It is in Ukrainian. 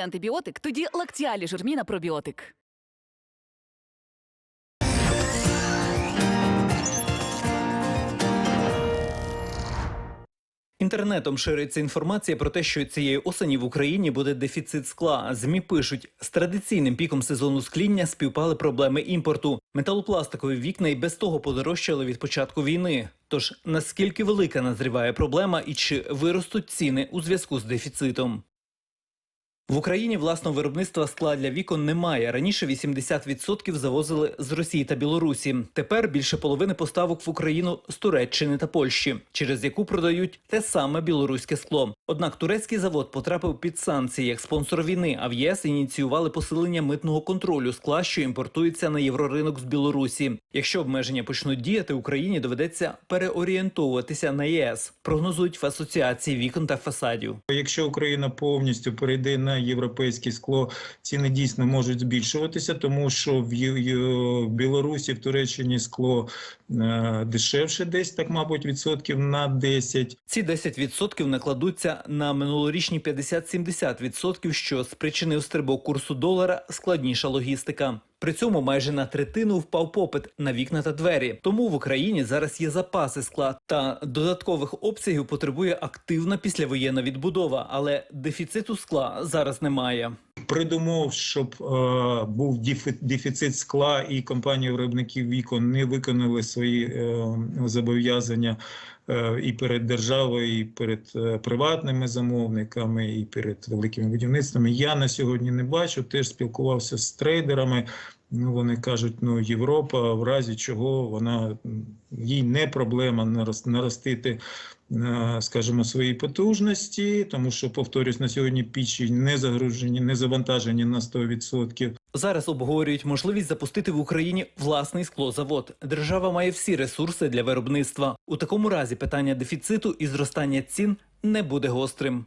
Герой антибіотик, тоді лактіалі жирміна пробіотик. Інтернетом шириться інформація про те, що цієї осені в Україні буде дефіцит скла. Змі пишуть, з традиційним піком сезону скління співпали проблеми імпорту. Металопластикові вікна і без того подорожчали від початку війни. Тож наскільки велика назріває проблема і чи виростуть ціни у зв'язку з дефіцитом? В Україні власного виробництва скла для вікон немає. Раніше 80% завозили з Росії та Білорусі. Тепер більше половини поставок в Україну з Туреччини та Польщі, через яку продають те саме білоруське скло. Однак турецький завод потрапив під санкції як спонсор війни. А в ЄС ініціювали посилення митного контролю скла, що імпортується на євроринок з Білорусі. Якщо обмеження почнуть діяти, Україні доведеться переорієнтовуватися на єС. Прогнозують в асоціації вікон та фасадів. Якщо Україна повністю перейде на європейське скло, ціни дійсно можуть збільшуватися, тому що в, в Білорусі, в Туреччині скло е, дешевше, десь так, мабуть, відсотків на 10. Ці 10% накладуться на минулорічні 50-70%, що спричинив стрибок курсу долара, складніша логістика. При цьому майже на третину впав попит на вікна та двері. Тому в Україні зараз є запаси скла та додаткових обсягів потребує активна післявоєнна відбудова, але дефіциту скла зараз немає. Придумов, щоб е, був дефі- дефіцит скла і компанії виробників вікон не виконали свої е, зобов'язання і перед державою, і перед е, приватними замовниками, і перед великими будівництвами. Я на сьогодні не бачу. Теж спілкувався з трейдерами. Ну, вони кажуть, ну Європа, в разі чого вона їй не проблема нарос- наростити, е, скажімо, свої потужності, тому що, повторюсь, на сьогодні пічі не загружені, не завантажені на 100%. Зараз обговорюють можливість запустити в Україні власний склозавод. Держава має всі ресурси для виробництва. У такому разі питання дефіциту і зростання цін не буде гострим.